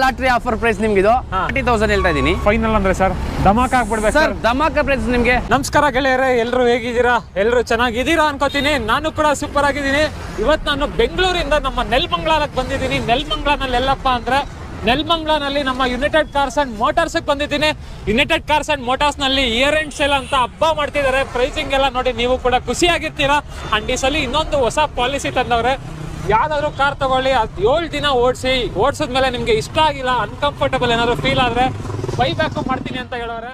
ಲಾಟ್ರಿ ಆಫರ್ ಪ್ರೈಸ್ ನಿಮ್ಗೆ ಇದು. ತರ್ಟಿ ತೌಸಂಡ್ ಹೇಳ್ತಾ ಇದ್ದೀನಿ. ಫೈನಲ್ ಅಂದ್ರೆ ಸರ್ ಧಮಾಕ್ ಆಗ್ಬಿಡ್ಬೇಕು ಸರ್ ಧಮಾಕ ಪ್ರೈಸ್ ನಿಮ್ಗೆ. ನಮಸ್ಕಾರ ಗೆಳೆಯರೇ ಎಲ್ಲರೂ ಹೇಗಿದ್ದೀರಾ? ಎಲ್ಲರೂ ಚೆನ್ನಾಗಿದ್ದೀರಾ ಅನ್ಕೋತೀನಿ. ನಾನು ಕೂಡ ಸೂಪರ್ ಆಗಿದ್ದೀನಿ. ಇವತ್ತು ನಾನು ಬೆಂಗಳೂರಿಂದ ನಮ್ಮ ನೆಲ್ಮಂಗ್ಲಾಲಕ್ಕೆ ಬಂದಿದ್ದೀನಿ. ನೆಲ್ಮಂಗ್ಲಾನಲ್ಲಿ ಎಲ್ಲಪ್ಪ ಅಂದ್ರೆ ನೆಲ್ಮಂಗ್ಲಾನಲ್ಲಿ ನಮ್ಮ ಯುನೈಟೆಡ್ ಕಾರ್ಸ್ ಅಂಡ್ ಮೋಟಾರ್ಸ್ ಬಂದಿದ್ದೀನಿ. ಯುನೈಟೆಡ್ ಕಾರ್ಸ್ ಅಂಡ್ ಮೋಟಾರ್ಸ್ನಲ್ಲಿ ಇಯರ್ ಎಂಡ್ ಸೇಲ್ ಅಂತ ಹಬ್ಬ ಮಾಡ್ತಿದ್ದಾರೆ. ಪ್ರೈಸಿಂಗ್ ಎಲ್ಲ ನೋಡಿ ನೀವು ಕೂಡ ಖುಷಿಯಾಗಿರ್ತೀರಾ? ಅಂಡ್ ಈ ಸಲ ಇನ್ನೊಂದು ಹೊಸ ಪಾಲಿಸಿ ತಂದವ್ರೆ. ಯಾವ್ದಾದ್ರು ಕಾರ್ ತಗೊಳ್ಳಿ. ಅದು ಏಳು ದಿನ ಓಡಿಸಿ ಓಡಿಸಿದ್ಮೇಲೆ ನಿಮಗೆ ಇಷ್ಟ ಆಗಿಲ್ಲ ಅನ್ಕಂಫರ್ಟಬಲ್ ಏನಾದರೂ ಫೀಲ್ ಆದರೆ ಬೈ ಬ್ಯಾಕ್ ಮಾಡ್ತೀನಿ ಅಂತ ಹೇಳೋರೆ.